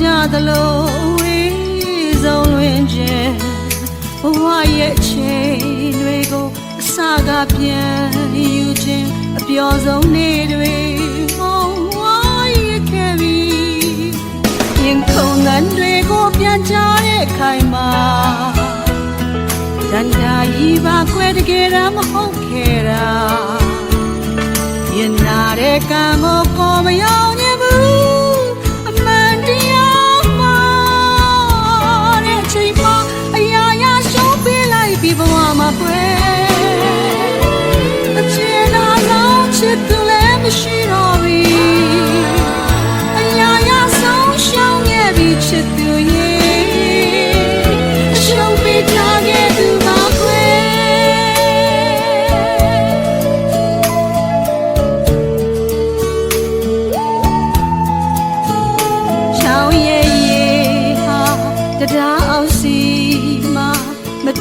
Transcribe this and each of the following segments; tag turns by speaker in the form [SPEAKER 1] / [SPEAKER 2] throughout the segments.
[SPEAKER 1] ကြသလိုဝေးဆုံးလွင်ခြင်းဘဝရဲ့အချိန်တွေကိုအစကပြန်ယူခြင်းအပျော်ဆုံးနေ့တွေမောင်ဝါရခဲ့ပြီရင်ခုန်ငန်းတွေကိုပြန်ချတဲ့ခိုင်မှာတန်တာကြီးပါကွယ်တကယ်တော့မဟုတ်ခဲ့တာရင်နာတဲ့ကံကိုကိုမယော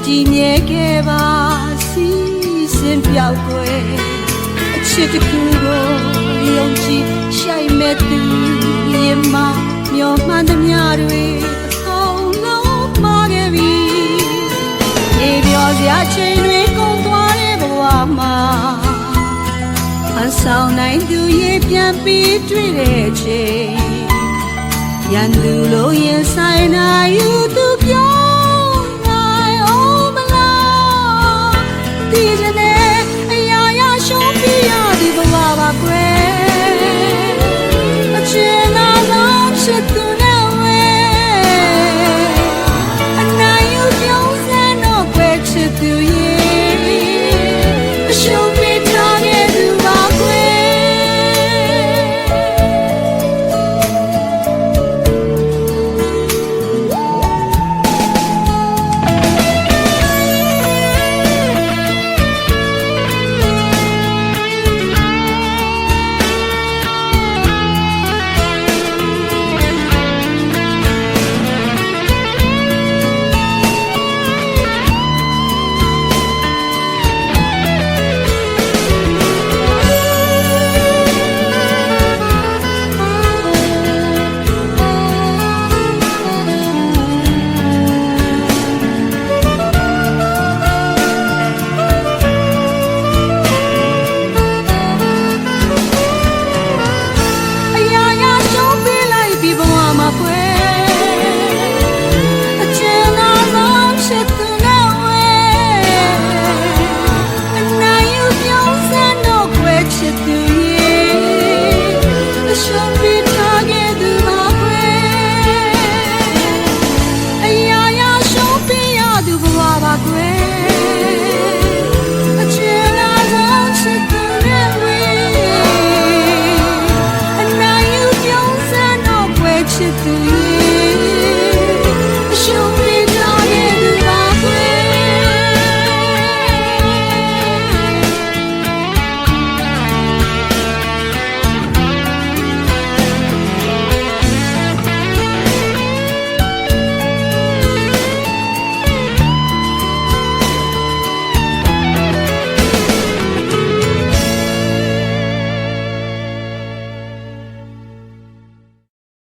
[SPEAKER 1] တည်မြဲခဲ့ပါစီစဉ်ပြောက်ွယ်အချစ်တစ်ခုကိုယုံကြည်ရှိုက်မဲ့သူရင်မမျောမှန်းသမျှတွေအကုန်လုံးမှားခဲ့ပြီနေပြောစရာချိန်တွေကုန်သွားတဲ့ဘဝမှာအဆောင်နိုင်သူရဲ့ပြန်ပြီးတွေ့တဲ့ချိန်ရန်သူလို့ရင်ဆိုင်နာယူသူပြော